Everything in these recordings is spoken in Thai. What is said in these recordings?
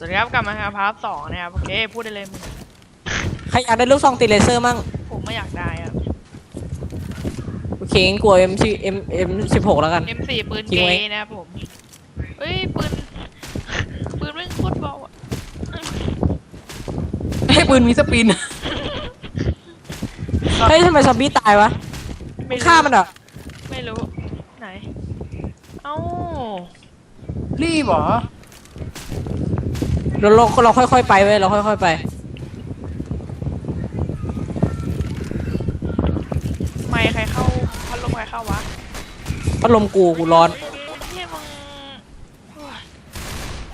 สวัสดีครับกลับมาครับพาร์ทสองนะครับโอเคพูดได้เลยมึงใครอยากได้ลูกซองติดเลเซอร์มั่งผมไม่อยากได้อะโอเคงั้นกลัว M ชื่อ M M สิบหกแล้วกัน M4 ปืนทิ้เกงไว้ย์นะครับผมเฮ้ยปืนปืนแม่งโคตรเบาอะให้ปืนมีสปิน เฮ้ยทำไมซอมบี้ตายวะไม่รู้ฆ่ามันเหรอไม่รู้ไหนเอ้ารีบเหรอ เราเราเราค่อยๆไปเว้ยเราค่อยๆไป ไม่ใครเข้าพัดลมใครเข้าวะพัดลมกูกูร้อน เนี่ยมึงโ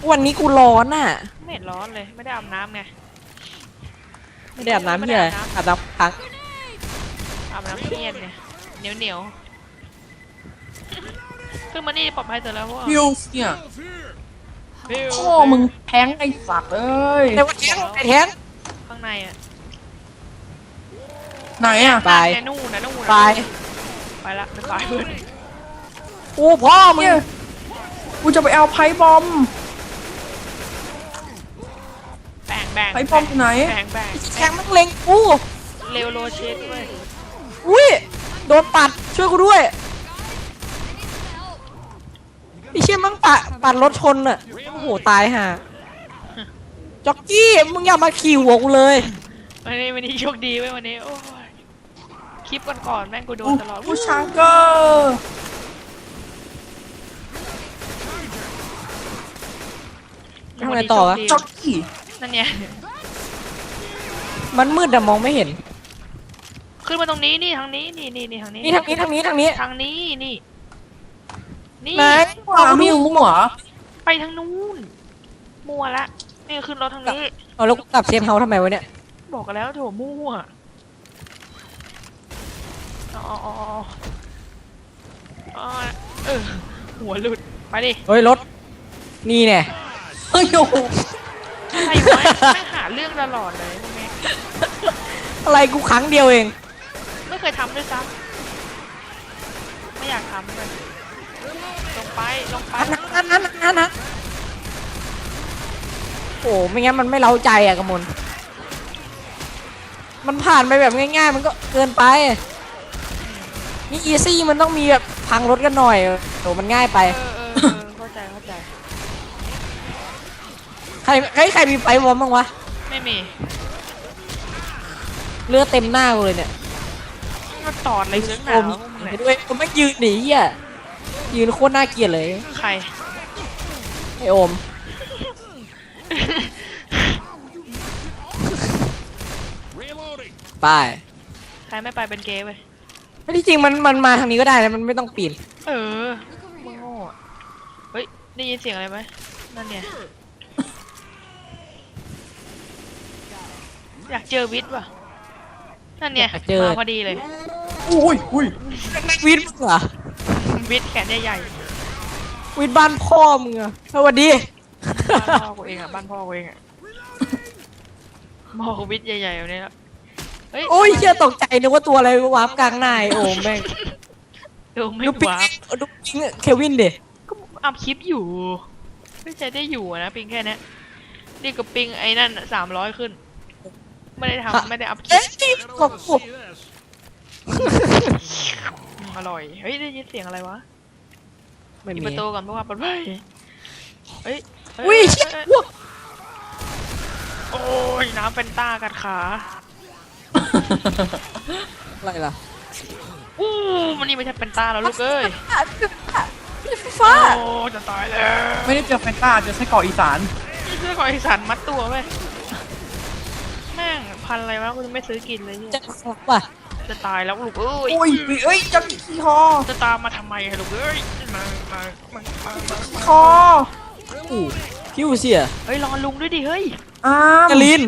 อ้ยวันนี้กูร้อนน่ะ ไม่เห็นร้อนเลยไม่ได้อาบน้ำไงไม่ได้อาบน้ำที่ไหนอาบน้ำครั้งอาบน้ำเงียบเนี่ยเหนียวเหนียวขึ้นมานี่ปลอดภัยเสร็จแล้วพวกฮิวเนี่ยบิว พ่อมึงแทงไอ้สัตว์เอ้ยแต่ว่าแทงไอ้แทงข้างในอะไหนอะไปแน่นู่นนะนู่นนะไปไปละไปไปเพื่อนกูพ่อมึงเนี่ยกูจะไปเอาไพ่บอมแบ่งแบ่งไพ่บอมอยู่ไหนแบ่งแบ่งแทงมันเล็งกูเร็วโรเชตด้วยอุ้ยโดนปัดช่วยกูด้วย ไอ้เชี่ยมังปะปัดรถชนอะโอ้โหตายห่าจ็อกกี้มึงอย่ามาขี่หัวกูเลยวันนี้วันนี้โชคดีไว้ยวันนี้โอ้ยคลิปก่อนก่อนๆแม่งกูโดนตลอดผู้ชางเกอร์ทำไงต่อวะ จ็อกกี้นั่นเนี่ยมันมืดแต่มองไม่เห็น ขึ้นมาตรงนี้นี่ทางนี้นี่นี่นี่ทางนี้นี่ทางนี้ทางนี้ทางนี้ ทางนี้นี่ นี่ ไหนว้ามิวมั่วไปทางนู้น มั่วละ นี่ขึ้นรถทางนี้ เอาแล้วกูกลับเซฟเฮาส์ทำไมวะเนี่ย บอกกันแล้วโถมั่วอ๋ออ๋ออ๋ออ๋อเออ หัวหลุด ไปดิ เฮ้ยรถ นี่แน่เฮ้ยโอ้โหอะไรวะไม่งหาเรื่องตลอดเลยพวกนี้อะไรกูครั้งเดียวเอง ไม่เคยทำด้วยซ้ำไม่อยากทำเลยลง ไปลงไปอันนั้นอันนั้นอันนั้นนะโอ้ไม่งั้นมันไม่เล้าใจอะกระมลมันผ่านไปแบบง่าย ๆ มันก็เกินไป นี่อีซี่มันต้องมีแบบพังรถกันหน่อยโอ้มันง่ายไป เออเออเออเข้าใจเข้าใจ ใครใครใครมีไฟวอร์มบ้างวะ ไม่มีเลือดเต็มหน้ากูเลยเนี่ยมาตอดอะไรเรื่องหโอนาวมพวกมึงเห็นเนี่ย ด้วยผมไม่ยืนหนีอะ ยืนโคตรน่าเกลียดเลยใคร ไอโอมไปใครไม่ไปเป็นเกย์เว้ยไม่ที่จริงมันมันมาทางนี้ก็ได้นะมันไม่ต้องปีนเออมึงโง่อะเฮ้ย ได้ยินเสียงอะไรไหมนั่นเนี่ย อยากเจอวิทย์ว่ะ นั่นเนี่ย มาพอดีเลย อุ้ยอุ้ย วินมึงเหรอ วิทย์แขนใหญ่วินบ้านพ่อมึงเหรอสวัสดีๆบ้านพ่อกูเองอะบ้านพ่อกูเองอะบอกวิทย์ใหญ่ๆแบบนี้แล้วเฮ้ยโอ้ยเชี่ยตกใจนึกว่าตัวอะไรวาร์ปกลางหน้าไอ้โอมแม่งดูไม่ดูปิงหวาบดูปิงเควินเดก็อัพคลิปอยู่ ไม่ใช่ได้อยู่อะนะปิงแค่เนี้ยนี่กับปิงไอ้นั่นสามร้อยขึ้น ไม่ได้ทำไม่ได้อัพคลิเอ๊ะปขอบกูอืม อร่อย เฮ้ยได้ยินเสียงอะไรวะไม่ปิดมีประตูก่อนเพราะว่าปลอดภัยเฮ้ยเฮ้อุ้ยเชี่ยเฮ้ยพวกโอ้ยน้ำเป็นต้ากัดขาอะไรล่ะอู้มันนี่ไม่ใช่เป็นต้าแล้วลูกเอ้ยไฟฟ้า โอ้จะตายแล้วไม่ได้เจอแฟนต้าเจอไส้กรอกอีสานเสื้อคอยสันมัดตัวไปแม่งพันอะไรวะกูจะไม่ซื้อกินเลยเนี่ยจะขับว่ะ จะตายแล้วลูกเอ้ยอุ้ยเอ้ยจ็อกกี้ขี้คอจะตามมาทำไมอะลูกเอ้ยมามามามามามาคออู้คิวเสียเฮ้ยรอลุงด้วยดิเฮ้ยอ้ามกาลิน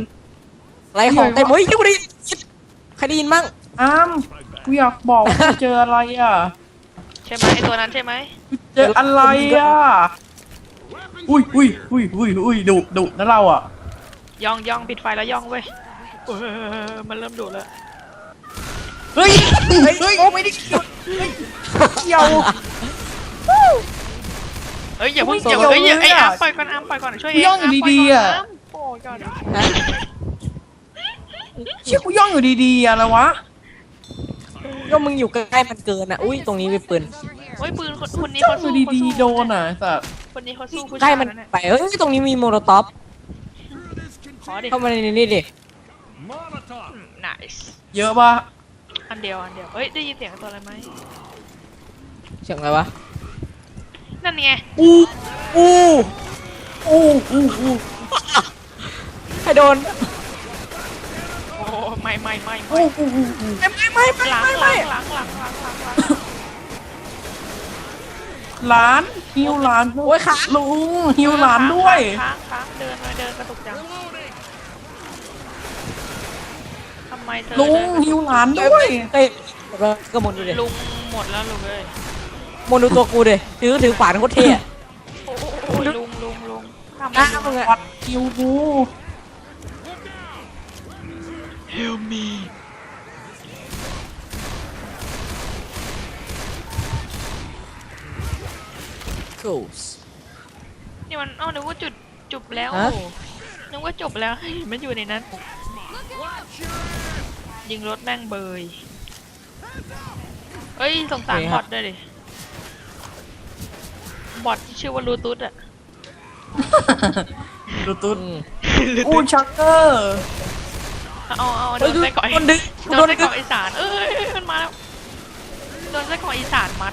อะไรของเต็มเฮ้ยคิวได้ยินใครได้ยินบ้างอ้ามกูอยากบอกว่ากูเจออะไรอะใช่ไหมไอตัวนั้นใช่ไหมเจออะไรอะอุ้ยอุ้ยอุ้ยอุ้ยอุ้ยดุดุนะเราอะย่องย่องปิดไฟแล้วย่องเว้ยเออมันเริ่มดุแล้วเฮ้ยเฮ้ยโอ้ไม่ได้เกี่ยวเฮ้ยเกี่ยว เอ้ยอย่าเพิ่งไม่อย่าเกี่ยวเอ้ยอย่าเลยไอ้อะอาร์มปล่อยก่อนอาร์มปล่อยก่อนช่วยเองย่องอยู่าร์มดีๆอะปล่ยก่อนอาร์มปล่อยก่อนฮะเชี่ยกูย่องอยู่ดีๆอะไรวะก็มึงอยู่ใกล้ๆมันเกินอะ อุ้ยตรงนี้มีปืนเฮ้ยปืนคนคนนี้ย่อเขางอสู้ยู่เขาดีสู้ๆโดนอะแต่คนนี้เขาสู้ผู้ใกล้ชายมันนะเนี่ยไปเฮ้ยตรงนี้มีโมโลท็อปขอดิเข้ามาในนี่ดิน่าเยอะปะ อันเดียวอันเดียวเฮ้ยได้ยินเสียงตัวอะไรไหมเสียงอะไรวะนั่นไงอู้อู้อู้อู้อู้ใครโดนโอ้ไม่ไม่ไม่ไม่อู้อู้อู้อู้ไม่ไม่ไม่ไม่หลังไม่หลัไม่งหลังหลังหลังหลังหลังร้านฮิวร้านโอ้ยขาลุงฮิวร้านด้วยค้างค้างเดินมาเดินกระตุกจังทำ ไมเธอลุงเดินฮิวร้านด้วยเฮ้ยก็มนดูดิลุงหมดแล้วลุงเอ้ยมนดูตัวกูดิถือถือขวานโคตรเท่อะโอ้โหโอ้โหลุงลุงลุงทำหน้าไมมึงอะวัดฮิวกูเฮลมีกูสนี่มันเอ้านึกว่าจุดจบแล้วฮะนึกว่าจบแล้วมันอยู่ในนั้น ยิงรถแม่งเบยเอ้ยสงสารบอทด้วยดิ บอทที่ชื่อว่ารูตุสอะ ดูตุ๊ดอืมอู้ชักเกอร์ เอาเอาโดเฮ้ยนดูไส้กรอกโดนดึงโดโดนนไส้ดึกรงอกอีสาน เอ้ยมันมาแล้ว โดนไส้กรอกอีสานมัด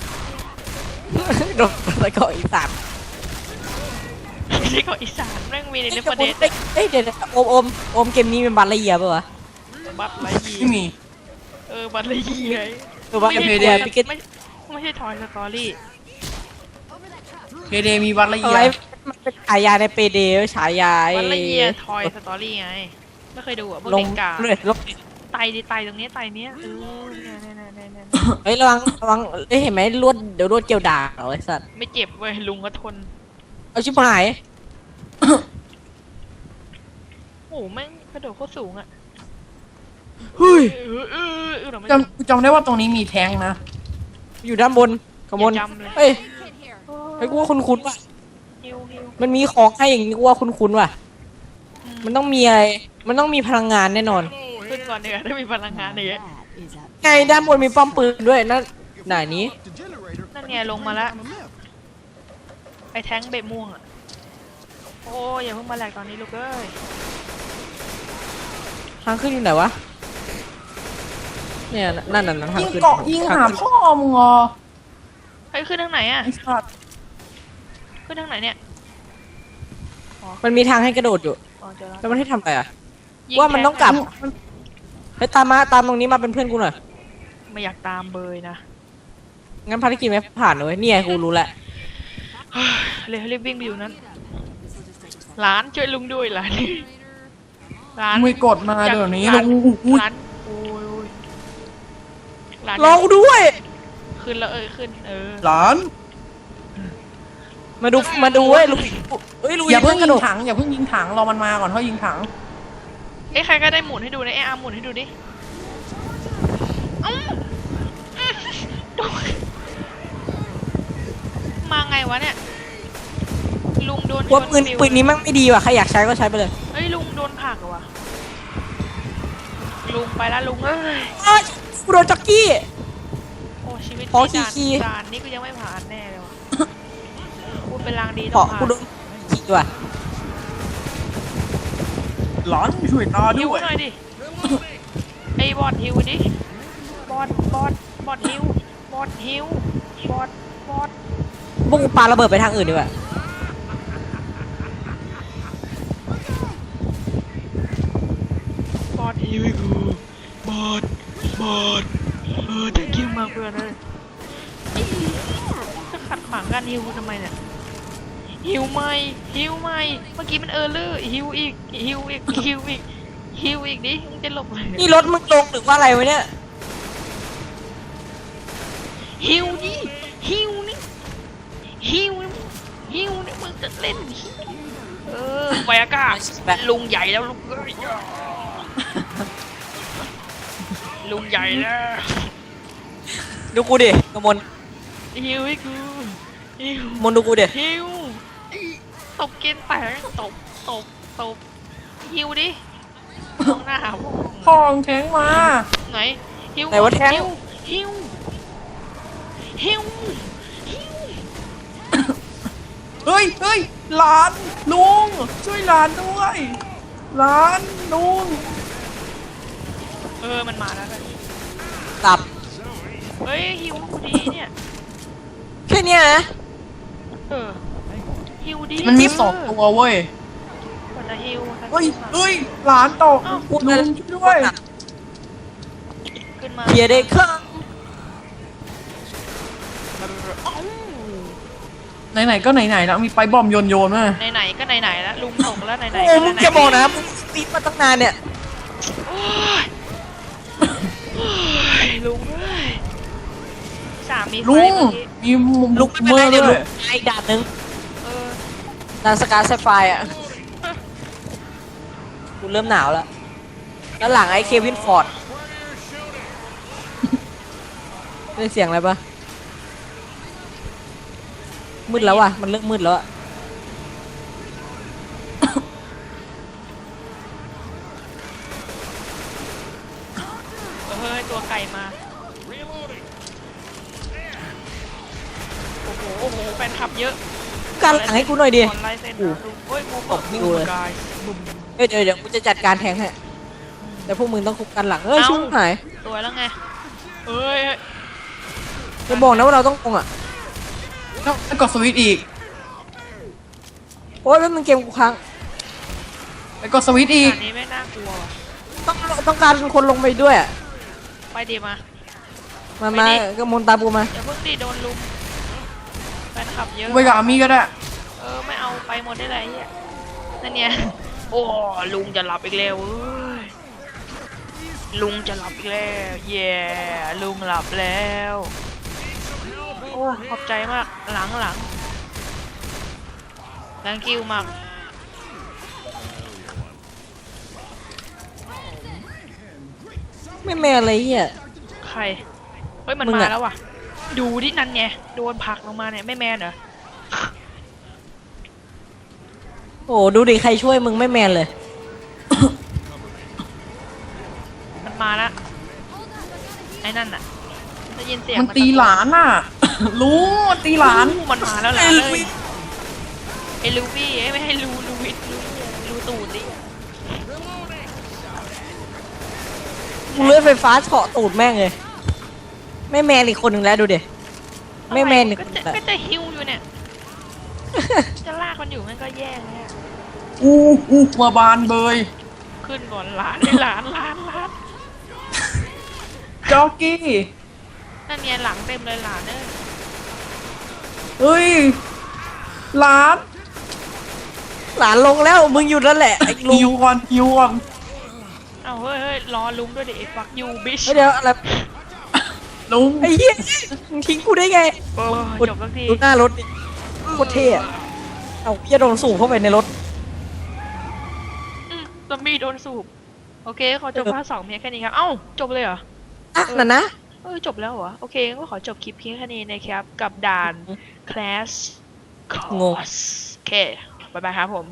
โดนอะไรก็อีสานไส้กรอกอีสานแม่งมีในเนเอ้ยฟเดสเอ้ยเดี๋ยวๆโอมโอมโอมเกมนี้เป็นบัตรละเอียดป่ะวะ บัตรไรยีไม่มีเออบัตรไรยีไงหรือว่าไม่เอใช่เดีทอยยพิกิตไม่ไม่ใช่ทอยสตอรี่เคเดมีวัดละเอีอะไรยดมันเป็นฉายาในเปเดฉายาบัตรไรไอ้ยีทอยสตอรี่ไงไม่เคยดูอะพวกลเด็งกกาเลยลงไตดิไตตรงนี้ไตเนี้ยเออเนี่ยเนี่ยเนี่ยเนี่ยเนี่ยเฮ้ยระวังระวังเอ้ยเห็นไหมลวดเดี๋ยวลวดเกี่ยวด่างเหรอไอ้สัตว์ไม่เจ็บเว้ยลุงก็ทนเอาชิบหายโอ้โหแม่งกระโดดโคตรสูงอะ เฮ้ยเออเออเออเออเดี๋ยวมันจำจำได้ว่าตรงนี้มีแทงนะ อยู่ด้านบนขบวนอย่าจำเลยเฮ้ยเฮ้ยกูว่าคุ้นๆว่ะ ฮิวฮิวมันมีของให้อย่างนี้กูว่าคุ้นๆว่ะ มันต้องมีอะไร มันต้องมีพลังงานแน่นอน ขึ้นก่อนเนีกว่ยถ้ามีพลังงานเนี่ยไงด้านบนมีป้อมปืนด้วยนั่นไหนนี้นั่นไงลงมาล้วไอ้แท้งเบะม่วงอะ โอ้ยอย่าเพิ่งมาแหลกตอนนี้ลูกเอ้ย ทางขึ้นอยู่ไหนวะ เนี่ยนั่นน่ะทางยิงขึ้นเกาะยิงหาพ่อมึงเหรอเฮ้ยขึ้นทางไหนอะ ไอ้สัตว์ขึ้นทางไหนเนี่ย มันมีทางให้กระโดดอยู่อ๋อเจอแล้วแล้วมันให้ทำอะไรอะ ยิว่ามันต้องกลับแทเฮ้ยตามมาตามตรงนี้มาเป็นเพื่อนกูหน่อยไม่อยากตามเบยนะงั้นภารกิจไม่ผ่านเลยเนี่ยกูรู้แหละเลยรีบวิ่งไปอยู่นั้น ร้านช่วยลุงด้วยร้านร้านมึงกดมาเดี๋ยวนี้ร้านลุงอุ้ยร้านโอ้ยโอ้ย ร้านรอกูด้วย ขึ้นแล้วเอ้ยขึ้น เออ หลาน มาดูมาดูเว้ยลุงเฮ้ยลุงอย่าเพิ่งกยิระโดงดถังอย่าเพิ่งยิงถังรอมันมาก่อนค่อยยิงถังเอ้ยใครก็ได้หมุนให้ดูนะเอ้ยอาร์มหมุนให้ดูดิอื้ออื้อโดนมาไงวะเนี่ย ลุงโดนว่าปืนชฟิวปืนนี้แมันไม่ดีว่ะใครอยากใช้ก็ใช้ไปเลยเอ้ยลุงโดนผลักเหรอวะลุงไปแล้วลุงเอ้ยอ้าว กูโดนจ็อกกี้ โอ้ชีวิตขอนี่ด่านขี่ๆด่านนี่กูยังไม่ผ่านแน่เลยวะพูดเป็นลางดีเกาะต้องผ่ากูโดนขี่ว่ะหลานช่วยตาฮิด้วยหน่อยดิไอ้บอดฮิวดิบอดบอดบอดฮิวบอดฮิวบอดบอดพวกกูปาระเบิดไปทางอื่นดีกว่าบอดฮิวกูบอด บอดเออจะคิวมากเพื่อนเลยจะขัดขวางการฮิวกูทำไมเนี่ยฮิวไม่ฮิวไม่เมื่อกี้มันเออลือฮิวอีกฮิวอีกฮิวอีกฮิวอีกดิมึงจะหลบเลยนี่รถมึงลงหรือว่าอะไรวะเนี่ยฮิวดิฮิวนี่ฮิวนี่ฮิวนี่มึงจะเล่นเออไปอากาศลุงใหญ่แล้วลุงเอ้ย ลุงใหญ่แล้วดูกูดิกระมวลฮิวให้กูฮิวมนดูกูเดี๋ยฮิวตบเกณฑ์แตกตบตบตบฮิวดิมองหน้าผมพองแทงมา ไหนฮิวไหนวะแทงฮิวฮิวฮิวฮิวเฮ้ยเฮ้ยหลานลุงช่วยหลานด้วยหลานลุง เออมันมาแล้วกันตับ เฮ้ยฮิวกูดีเนี่ย แค่เนี้ยนะ เออฮิวดีมันมีสองตัวเว้ยกว่าจะฮิวเฮ้ยเฮ้ย หลานตกอ้าวลุงช่วยด้วยขึ้นมาเฮียได้เครื่องเอ้าไหนๆก็ไหนๆแล้วมีไปบอมโยนโยนๆมาไหนๆก็ไหนๆแล้วลุงตกแล้วไหนๆโอ้ก็มึงไหนๆจะบอกนะมึงตีมาตั้งนานเนี่ยโอ้ย สามีไฟลุงเมื่อกี้มีมุมลุกไม่เป็นไรด้เดี๋ยววลุยกอีกด่านหนึ่งเออด่านสกาไซไฟอะกูเริ่มหนาวแล้วแล้วหลังไอ้เควินฟอร์ดได้เสียงอะไรปะมืดแล้วว่ะ มันเริ่มมืดแล้วอะ เฮ้ยตัวไก่มา โอ้โห โอ้โห แฟนคลับ เยอะกันหลังให้กูหน่อยดิขอลายเซ็นนะลุงเฮ้ยกูตบนิ้วเลย กายบุ้มเอ้ยเดี๋ยวเดี๋ยวกูจะจัดการแทงให้แต่พวกมึงต้องคุกกันหลังเอ้ยเอ้า ชุ่มหายตัวแล้วไงเอ้ยจะบอกนะว่าเราต้องคงอะต้องกดสวิตช์อีกโอ้ยแล้วมึงเกมกูค้างไปกดสวิตช์อีก อันนี้ไม่น่ากลัวว่ะต้องต้องการคนลงไปด้วยอะไปดีมา มามาก็มนตามกูมาอย่าเพิ่งดีโดนลุม แฟนคลับเยอะไปกับอามี่ก็ได้ เออไม่เอาไปหมดได้ไรเฮียนั่นเนี่ย โอ้ลุงจะหลับอีกแล้วเอ้ยลุงจะหลับอีกแล้วเย่ลุงหลับแล้ว โอ้ขอบใจมากหลังหลัง thank you มากไม่แม่อะไรเหี้ย ใคร เฮ้ยมันมึงมาอะ แล้วว่ะ ดูดินั่นไงโดนผลักลงมาเนี่ยไม่แมนเหรอโอ้ดูดิใครช่วยมึงไม่แมนเลย มันมาแล้วไอ้นั่นน่ะได้ยินเสียงมันตีหลานน่ะลุงมันตีหลานมันมาแล้วหลานไอ้เลลูยฟี่ไอ้ลูฟี่ไอ้ไม่ให้ลูลูวิทลูลูตูดดิกูเลื่อยไฟฟ้าเฉาะตูดแม่งเลย ไม่แมนอีกคนหนึ่งแล้วดูดิไม่แมนอีกก็คนหจะนึ่งแล้วก็จะฮิวอยู่เนี่ย จะลากมันอยู่มันก็แย่งเลยอะอู้อู้มาบานเบยขึ้นก่อนหลานเลยหลานหลานหลานจ็อกกี้นั่นไงหลังเต็มเลยหลานเอ้ยเฮ้ยหลานหลานลงแล้วมึงอยู่นั่นแหละไอ้ลุงฮิวก่อนฮิวก่อนเอาเฮ้ยเฮ้ยรอลุงด้วยดิฟักยูบิชเฮ้ยเดี๋ยวอะไร ลุงไอ้เหี้ยมึงทิ้งกูได้ไงเออจบสักทีดูหน้ารถดิโคตรเท่อะเอาเหี้ยโดนสูบเข้าไปในรถ อืมซอมบี้โดนสูบ โอเค ขอจบภาคสองเพียงแค่นี้ครับ เอ้า จบเลยเหรอ อะนั่นนะ เออจบแล้วเหรอ โอเคก็ขอจบคลิปเพียงแค่นี้นะครับ กับด่าน Clash งง Course โอเค บ๊ายบายครับผม